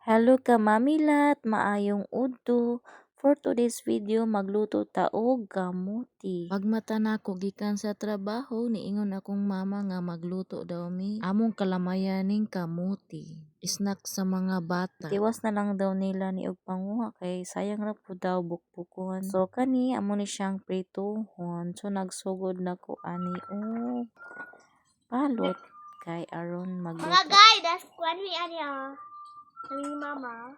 Hello ka mamilat, maayong udto. For today's video, magluto ta og kamuti. Pagmata nako gikan sa trabaho, niingon akong mama nga magluto daw mi among kalamayaning kamuti. Snack sa mga bata. Tiwas na lang daw nila ni og panguha kay sayang ra po daw bukbukon. So kani amo ni siyang prituhon. So nagsugod na ko ani og palot kay aron Mga magluto. guys, that's when we are Kami mama.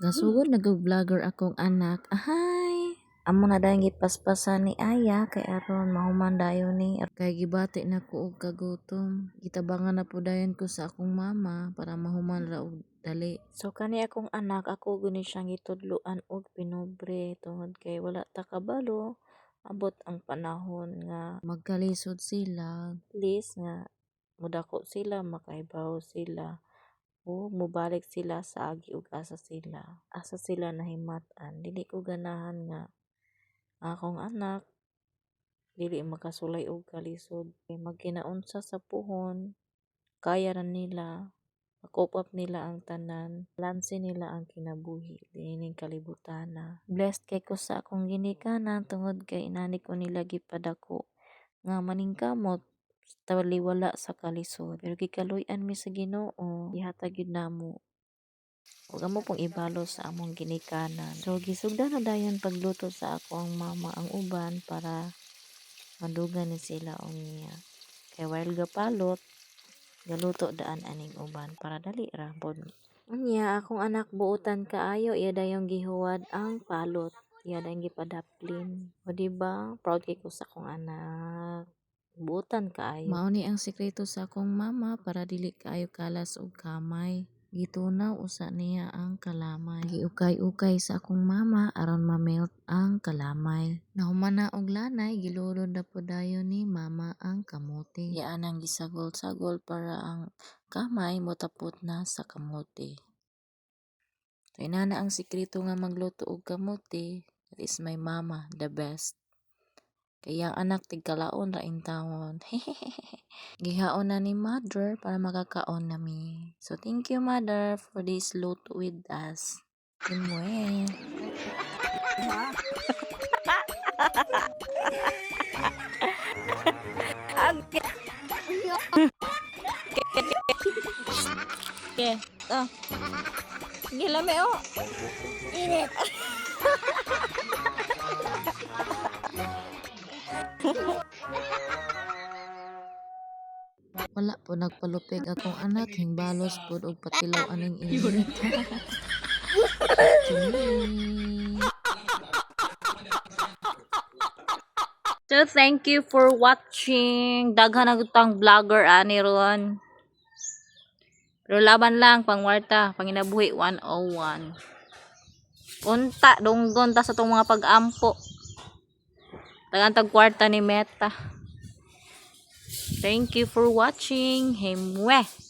Nasugod nag-vlogger akong anak. Ahay! Amo na dayon gipaspasan ni Aya kay aron mahuman dayon ni Kay gibati na ko og kagutom. Gitabangan na po dayon ko sa akong mama para mahuman ra og dali. So kani akong anak ako guni siyang gitudloan og pinobre tungod kay wala ta kabalo abot ang panahon nga Magkalisod sila. least nga mudako sila makaibaw sila o mubalik sila sa agi ug asa sila. Asa sila nahimatan. Dili ko ganahan nga akong anak. Dili makasulay og kalisod. Kay magkinaunsa sa puhon. Kaya ra nila. Makop up nila ang tanan. Lanse nila ang kinabuhi. Dining kalibutana blessed kay ko sa akong ginikanan. Tungod kay inani ko nila gipadako. Nga maningkamot taliwala sa kalisod pero gikaluy-an mi sa Ginoo gihatag gyud namo Huwag mo pong ibalo sa among ginikanan. So, gisugdan na dayon pagluto sa ako ang mama ang uban para madugan ni sila o niya. Kay while gapalot, galuto daan aning uban para dali ra pod. Unya, akong anak buutan kaayo, iya dayong gihuwad ang palot. Iya dayong gipadaplin. O diba? Proud kay ko sa akong anak. Buutan kaayo. Mao ni ang sekreto sa akong mama para dili kaayo kalas og kamay. Gitunaw usa niya ang kalamay. Giukay-ukay sa akong mama aron ma-melt ang kalamay. Nahuman na og lanay, gilulod na po dayon ni mama ang kamote. Yaan ang gisagol-sagol para ang kamay motapot na sa kamote. So, inana ang sikreto nga magluto og kamote. That is my mama, the best. Kaya anak tigkalaon ra in tawon. Gihaon na ni mother para makakaon nami. So thank you mother for this luto with us. Kimwe. Okay. Oh. Sige, lami oh. Init. Wala po nagpalupig akong anak, hingbalos po og patilaw aning init. So, thank you for watching. Daghan na gutang vlogger ani ron. Pero laban lang pangwarta, panginabuhi 101. Unta dunggon ta sa tong mga pag-ampo. Tagan tag kwarta ni Meta. Thank you for watching. Himwe.